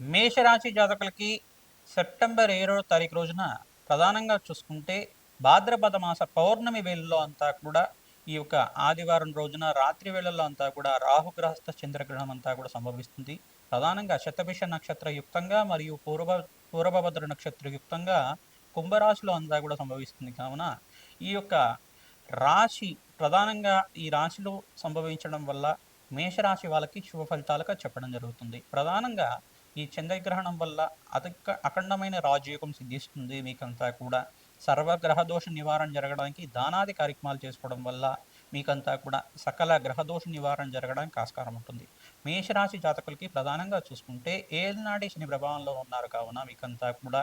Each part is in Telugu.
మేషరాశి జాతకులకి సెప్టెంబర్ ఏడో తారీఖు రోజున ప్రధానంగా చూసుకుంటే భాద్రపద మాస పౌర్ణమి వేళల్లో అంతా కూడా ఈ యొక్క ఆదివారం రోజున రాత్రి వేళల్లో అంతా కూడా రాహుగ్రహస్థ చంద్రగ్రహణం అంతా కూడా సంభవిస్తుంది. ప్రధానంగా శతభిష నక్షత్ర యుక్తంగా మరియు పూర్వ పూర్వభద్ర నక్షత్ర యుక్తంగా కుంభరాశిలో అంతా కూడా సంభవిస్తుంది. కావున ఈ యొక్క రాశి ప్రధానంగా ఈ రాశిలో సంభవించడం వల్ల మేషరాశి వాళ్ళకి శుభ ఫలితాలుగా చెప్పడం జరుగుతుంది. ప్రధానంగా ఈ చంద్రగ్రహణం వల్ల అధిక అఖండమైన రాజయోగం సిద్ధిస్తుంది. మీకంతా కూడా సర్వగ్రహ దోష నివారణ జరగడానికి దానాది కార్యక్రమాలు చేసుకోవడం వల్ల మీకంతా కూడా సకల గ్రహదోష నివారణ జరగడానికి ఆస్కారం ఉంటుంది. మేషరాశి జాతకులకి ప్రధానంగా చూసుకుంటే ఏనాటి శని ప్రభావంలో ఉన్నారు. కావున మీకంతా కూడా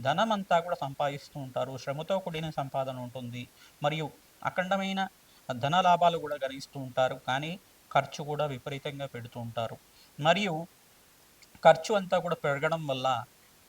ధనం అంతా కూడా సంపాదిస్తూ ఉంటారు. శ్రమతో కూడిన సంపాదన ఉంటుంది. మరియు అఖండమైన ధన లాభాలు కూడా గణిస్తూ ఉంటారు. కానీ ఖర్చు కూడా విపరీతంగా పెడుతూ ఉంటారు. మరియు ఖర్చు అంతా కూడా పెరగడం వల్ల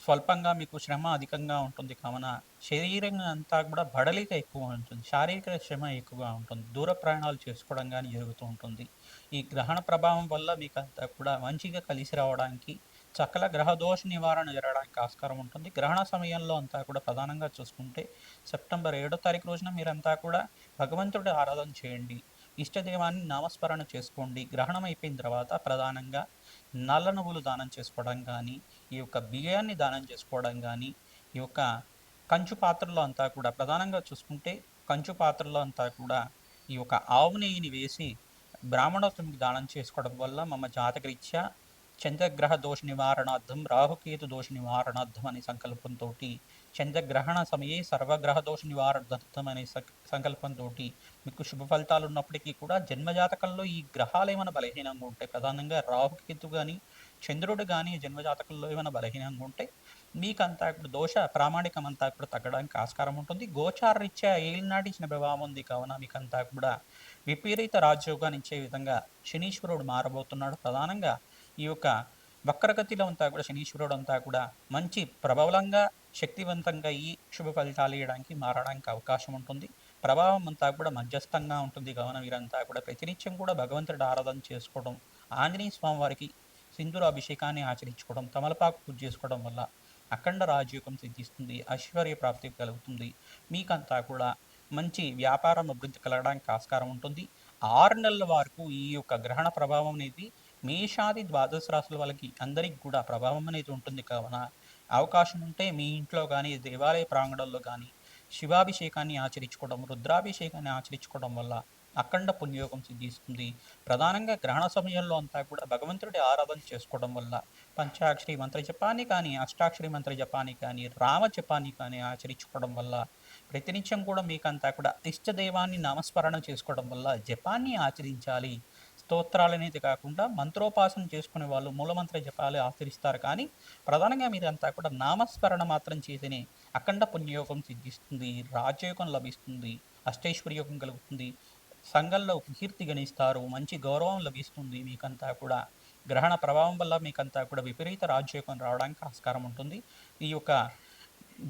స్వల్పంగా మీకు శ్రమ అధికంగా ఉంటుంది. కావున శరీరం అంతా కూడా బడలిక ఎక్కువ ఉంటుంది. శారీరక శ్రమ ఎక్కువగా ఉంటుంది. దూర ప్రయాణాలు చేసుకోవడం కానీ జరుగుతూ ఉంటుంది. ఈ గ్రహణ ప్రభావం వల్ల మీకు అంతా కూడా మంచిగా కలిసి రావడానికి చక్కల గ్రహదోష నివారణ జరగడానికి ఆస్కారం ఉంటుంది. గ్రహణ సమయంలో అంతా కూడా ప్రధానంగా చూసుకుంటే సెప్టెంబర్ ఏడో తారీఖు రోజున మీరంతా కూడా భగవంతుడి ఆరాధన చేయండి. ఇష్టదేవాన్ని నామస్మరణ చేసుకోండి. గ్రహణం అయిపోయిన తర్వాత ప్రధానంగా నల్ల నువ్వులు దానం చేసుకోవడం కానీ ఈ యొక్క బియ్యాన్ని దానం చేసుకోవడం కానీ ఈ యొక్క కంచు పాత్రలో అంతా కూడా ప్రధానంగా చూసుకుంటే కంచు పాత్రలో అంతా కూడా ఈ యొక్క ఆవు నెయ్యిని వేసి బ్రాహ్మణోత్తమికి దానం చేసుకోవడం వల్ల మమ్మ జాతకరీత్యా చంద్రగ్రహ దోష నివారణార్థం రాహుకేతు దోష నివారణార్థం అనే సంకల్పంతో చంద్రగ్రహణ సమయే సర్వగ్రహ దోష నివారణార్థం అనే సంకల్పంతో మీకు శుభ ఫలితాలు ఉన్నప్పటికీ కూడా జన్మజాతకంలో ఈ గ్రహాలు ఏమైనా బలహీనంగా ఉంటాయి ప్రధానంగా రాహుకేతు కానీ చంద్రుడు కానీ జన్మజాతకంలో ఏమైనా బలహీనంగా ఉంటే మీకంతా ఇప్పుడు దోష ప్రామాణికం అంతా కూడా తగ్గడానికి ఆస్కారం ఉంటుంది. గోచారరీత్యా ఏలినాటి ఇచ్చిన ప్రభావం ఉంది. కావున మీకంతా కూడా విపరీత రాజయోగాన్ని ఇచ్చే విధంగా శనీశ్వరుడు మారబోతున్నాడు. ప్రధానంగా ఈ యొక్క వక్రగతిలో అంతా కూడా శనీశ్వరుడు అంతా కూడా మంచి ప్రబలంగా శక్తివంతంగా ఈ శుభ ఫలితాలు ఇవ్వడానికి మారడానికి అవకాశం ఉంటుంది. ప్రభావం అంతా కూడా మధ్యస్థంగా ఉంటుంది. కావున వీరంతా కూడా ప్రతినిత్యం కూడా భగవంతుడి ఆరాధన చేసుకోవడం ఆంజనేయ స్వామి వారికి సింధూర అభిషేకాన్ని ఆచరించుకోవడం తమలపాకు పూజ చేసుకోవడం వల్ల అఖండ రాజయోగం సిద్ధిస్తుంది ఐశ్వర్య ప్రాప్తి కలుగుతుంది. మీకంతా కూడా మంచి వ్యాపారం అభివృద్ధి కలగడానికి ఆస్కారం ఉంటుంది. ఆరు నెలల వరకు ఈ యొక్క గ్రహణ ప్రభావం అనేది మేషాది ద్వాదశ రాశుల వాళ్ళకి అందరికి కూడా ప్రభావం అనేది ఉంటుంది. కావున అవకాశం ఉంటే మీ ఇంట్లో కానీ దేవాలయ ప్రాంగణంలో కానీ శివాభిషేకాన్ని ఆచరించుకోవడం రుద్రాభిషేకాన్ని ఆచరించుకోవడం వల్ల అఖండ పుణ్యోగం సిద్ధిస్తుంది. ప్రధానంగా గ్రహణ సమయంలో అంతా కూడా భగవంతుడి ఆరాధన చేసుకోవడం వల్ల పంచాక్షరి మంత్ర జపాన్ని కానీ అష్టాక్షరి మంత్ర జపాన్ని కానీ రామ జపాన్ని కానీ ఆచరించుకోవడం వల్ల ప్రతినిత్యం కూడా మీకంతా కూడా ఇష్టదైవాన్ని నామస్మరణ చేసుకోవడం వల్ల జపాన్ని ఆచరించాలి. స్తోత్రాలనేది కాకుండా మంత్రోపాసన చేసుకునే వాళ్ళు మూలమంత్ర జపాలు ఆచరిస్తారు. కానీ ప్రధానంగా మీరంతా కూడా నామస్మరణ మాత్రం చేతనే అఖండ పుణ్యయోగం సిద్ధిస్తుంది రాజయోగం లభిస్తుంది అష్టైశ్వర్యోగం కలుగుతుంది సంఘంలో కీర్తి గణిస్తారు మంచి గౌరవం లభిస్తుంది మీకంతా కూడా. గ్రహణ ప్రభావం వల్ల మీకంతా కూడా విపరీత రాజయోగం రావడానికి ఆస్కారం ఉంటుంది. ఈ యొక్క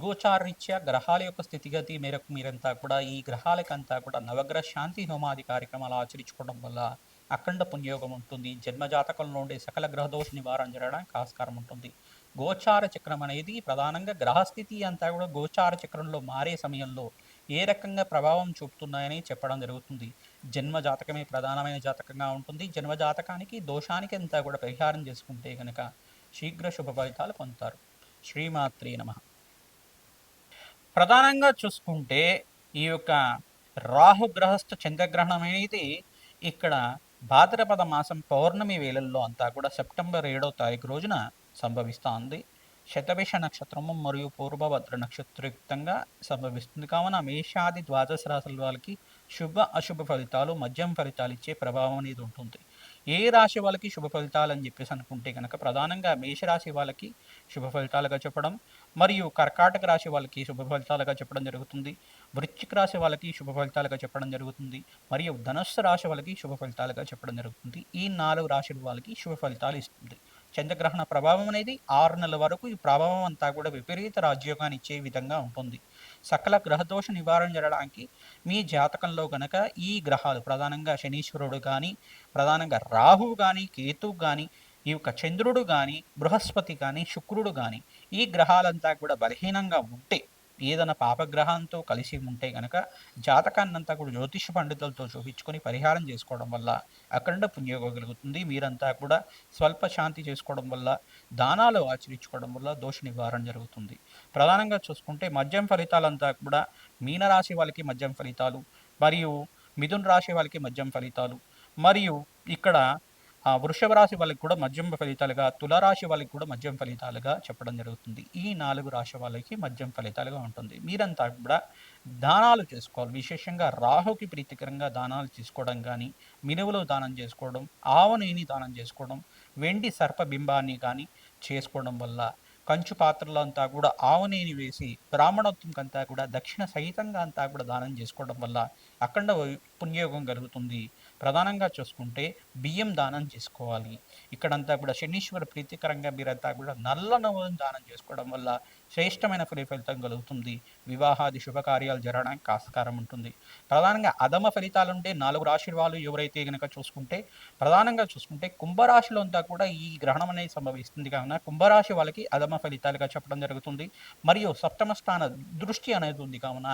గోచారరీత్యా గ్రహాల యొక్క స్థితిగతి మేరకు మీరంతా కూడా ఈ గ్రహాలకంతా కూడా నవగ్రహ శాంతి హోమాది కార్యక్రమాలు ఆచరించుకోవడం వల్ల అఖండ పుణ్యోగం ఉంటుంది. జన్మజాతకంలో ఉండే సకల గ్రహదోష నివారణ జరగడానికి ఆస్కారం ఉంటుంది. గోచార చక్రం అనేది ప్రధానంగా గ్రహస్థితి అంతా కూడా గోచార చక్రంలో మారే సమయంలో ఏ రకంగా ప్రభావం చూపుతున్నాయని చెప్పడం జరుగుతుంది. జన్మ జాతకమే ప్రధానమైన జాతకంగా ఉంటుంది. జన్మ జాతకానికి దోషానికి అంతా కూడా పరిహారం చేసుకుంటే కనుక శీఘ్ర శుభ ఫలితాలు పొందుతారు. శ్రీమాత్రే నమ. ప్రధానంగా చూసుకుంటే ఈ యొక్క రాహు గ్రహస్థ చంద్రగ్రహణం అనేది ఇక్కడ భాద్రపద మాసం పౌర్ణమి వేళల్లో అంతా కూడా సెప్టెంబర్ ఏడో తారీఖు రోజున సంభవిస్తోంది. శతభిష నక్షత్రము మరియు పూర్వభద్ర నక్షత్రయుక్తంగా సంభవిస్తుంది. కావున మేషాది ద్వాదశ రాశుల వాళ్ళకి శుభ అశుభ ఫలితాలు మద్యం ఫలితాలు ఇచ్చే ప్రభావం అనేది ఉంటుంది. ఏ రాశి వాళ్ళకి శుభ ఫలితాలు అని చెప్పేసి అనుకుంటే కనుక ప్రధానంగా మేషరాశి వాళ్ళకి శుభ ఫలితాలుగా చెప్పడం మరియు కర్కాటక రాశి వాళ్ళకి శుభ ఫలితాలుగా చెప్పడం జరుగుతుంది. వృశ్చిక రాశి వాళ్ళకి శుభ ఫలితాలుగా చెప్పడం జరుగుతుంది. మరియు ధనుస్సు రాశి వాళ్ళకి శుభ ఫలితాలుగా చెప్పడం జరుగుతుంది. ఈ నాలుగు రాశుల వాళ్ళకి శుభ ఫలితాలు ఇస్తుంది. చంద్రగ్రహణ ప్రభావం అనేది ఆరు నెలల వరకు ఈ ప్రభావం అంతా కూడా విపరీత రాజ్యోగాన్ని ఇచ్చే విధంగా ఉంటుంది. సకల గ్రహదోష నివారణ జరగడానికి మీ జాతకంలో గనక ఈ గ్రహాలు ప్రధానంగా శనీశ్వరుడు కానీ ప్రధానంగా రాహువు కానీ కేతువు కానీ ఈ యొక్క చంద్రుడు కానీ బృహస్పతి కానీ శుక్రుడు కానీ ఈ గ్రహాలంతా కూడా బలహీనంగా ఉంటే ఏదైనా పాపగ్రహంతో కలిసి ఉంటే కనుక జాతకాన్నంతా కూడా జ్యోతిష పండితులతో చూపించుకొని పరిహారం చేసుకోవడం వల్ల అఖండ పుణ్యోగం కలుగుతుంది. మీరంతా కూడా స్వల్ప శాంతి చేసుకోవడం వల్ల దానాలు ఆచరించుకోవడం వల్ల దోష నివారణ జరుగుతుంది. ప్రధానంగా చూసుకుంటే మద్యం ఫలితాలంతా కూడా మీనరాశి వాళ్ళకి మద్యం ఫలితాలు మరియు మిథున్ రాశి వాళ్ళకి మద్యం ఫలితాలు మరియు ఇక్కడ వృషభ రాశి వాళ్ళకి కూడా మద్యం ఫలితాలుగా తులరాశి వాళ్ళకి కూడా మద్యం ఫలితాలుగా చెప్పడం జరుగుతుంది. ఈ నాలుగు రాశి వాళ్ళకి మద్యం ఫలితాలుగా ఉంటుంది. మీరంతా కూడా దానాలు చేసుకోవాలి. విశేషంగా రాహుకి ప్రీతికరంగా దానాలు తీసుకోవడం కానీ మినువులు దానం చేసుకోవడం ఆవనేని దానం చేసుకోవడం వెండి సర్పబింబాన్ని కానీ చేసుకోవడం వల్ల కంచు పాత్రలో అంతా కూడా ఆవునేని వేసి బ్రాహ్మణోత్వంకంతా కూడా దక్షిణ సహితంగా అంతా కూడా దానం చేసుకోవడం వల్ల అఖండ పుణ్యయోగం కలుగుతుంది. ప్రధానంగా చూసుకుంటే బియ్యం దానం చేసుకోవాలి. ఇక్కడంతా కూడా శనీశ్వర ప్రీతికరంగా మీరంతా కూడా నల్ల నవ్వులను దానం చేసుకోవడం వల్ల శ్రేష్టమైన ఫలితం కలుగుతుంది. వివాహాది శుభకార్యాలు జరగడానికి ఆస్కారం ఉంటుంది. ప్రధానంగా అధమ ఫలితాలు ఉంటే నాలుగు రాశి వాళ్ళు ఎవరైతే కనుక చూసుకుంటే ప్రధానంగా చూసుకుంటే కుంభరాశిలో అంతా కూడా ఈ గ్రహణం అనేది సంభవిస్తుంది కావున కుంభరాశి వాళ్ళకి అధమ ఫలితాలుగా చెప్పడం జరుగుతుంది. మరియు సప్తమ స్థాన దృష్టి అనేది ఉంది కావున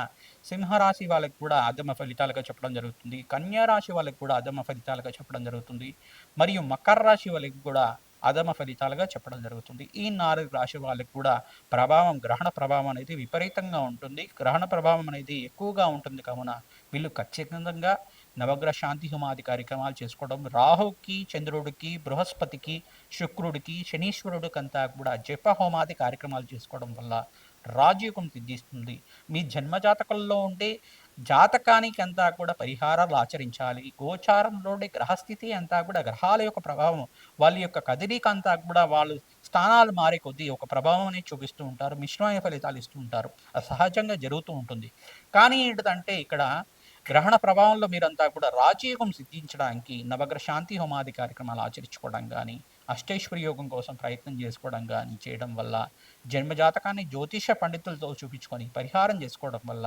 సింహరాశి వాళ్ళకి కూడా అధమ ఫలితాలుగా చెప్పడం జరుగుతుంది. కన్యా రాశి వాళ్ళకి కూడా అధమ ఫలితాలుగా చెప్పడం జరుగుతుంది. మరియు మకర రాశి వాళ్ళకి కూడా అధమ ఫలితాలుగా చెప్పడం జరుగుతుంది. ఈ నాలుగు రాశి వాళ్ళకి కూడా ప్రభావం గ్రహణ ప్రభావం అనేది విపరీతంగా ఉంటుంది. గ్రహణ ప్రభావం అనేది ఎక్కువగా ఉంటుంది. కావున వీళ్ళు ఖచ్చితంగా నవగ్రహ శాంతి హోమాది కార్యక్రమాలు చేసుకోవడం రాహుకి చంద్రుడికి బృహస్పతికి శుక్రుడికి శనీశ్వరుడికి అంతా కూడా జప హోమాది కార్యక్రమాలు చేసుకోవడం వల్ల రాజయోగం సిద్ధిస్తుంది. మీ జన్మజాతకంలో ఉండే జాతకానికి అంతా కూడా పరిహారాలు ఆచరించాలి. గోచారంలోని గ్రహస్థితి అంతా కూడా గ్రహాల యొక్క ప్రభావం వాళ్ళ యొక్క కదలిక అంతా కూడా వాళ్ళు స్థానాలు మారే కొద్దీ ఒక ప్రభావం అనేది చూపిస్తూ ఉంటారు. మిశ్రమైన ఫలితాలు ఇస్తూ ఉంటారు. అది సహజంగా జరుగుతూ ఉంటుంది. కానీ ఏంటంటే ఇక్కడ గ్రహణ ప్రభావంలో మీరంతా కూడా రాజయోగం సిద్ధించడానికి నవగ్రహ శాంతి హోమాది కార్యక్రమాలు ఆచరించుకోవడం కానీ అష్టైశ్వరి యోగం కోసం ప్రయత్నం చేసుకోవడం కానీ చేయడం వల్ల జన్మజాతకాన్ని జ్యోతిష పండితులతో చూపించుకొని పరిహారం చేసుకోవడం వల్ల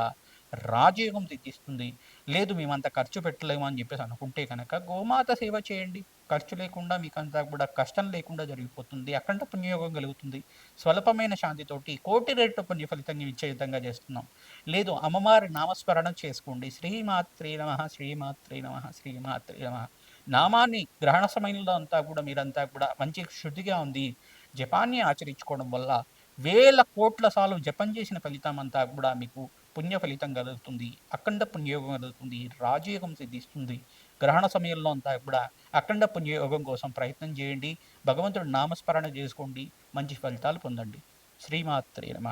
రాజయోగం తెచ్చిస్తుంది. లేదు మేమంత ఖర్చు పెట్టలేము అని చెప్పేసి అనుకుంటే కనుక గోమాత సేవ చేయండి. ఖర్చు లేకుండా మీకు అంతా కూడా కష్టం లేకుండా జరిగిపోతుంది. అఖండ పుణ్యయోగం కలుగుతుంది. స్వల్పమైన శాంతితోటి కోటి రేటు పుణ్య ఫలితంగా ఇచ్చే విధంగా చేస్తున్నాం. లేదు అమ్మవారి నామస్మరణం చేసుకోండి. శ్రీమాత్రే నమ శ్రీమాత్రే నమ శ్రీమాత్రే నమ. నామాన్ని గ్రహణ సమయంలో అంతా కూడా మీరంతా కూడా మంచి శుద్ధిగా ఉంది. జపాన్ని ఆచరించుకోవడం వల్ల వేల కోట్ల సార్లు జపం చేసిన ఫలితం అంతా కూడా మీకు పుణ్య ఫలితం కలుగుతుంది. అఖండ పుణ్యయోగం కలుగుతుంది. రాజయోగం సిద్ధిస్తుంది. గ్రహణ సమయంలో అంతా కూడా అఖండ పుణ్యయోగం కోసం ప్రయత్నం చేయండి. భగవంతుడు నామస్మరణ చేసుకోండి. మంచి ఫలితాలు పొందండి. శ్రీమాత్రే నమ.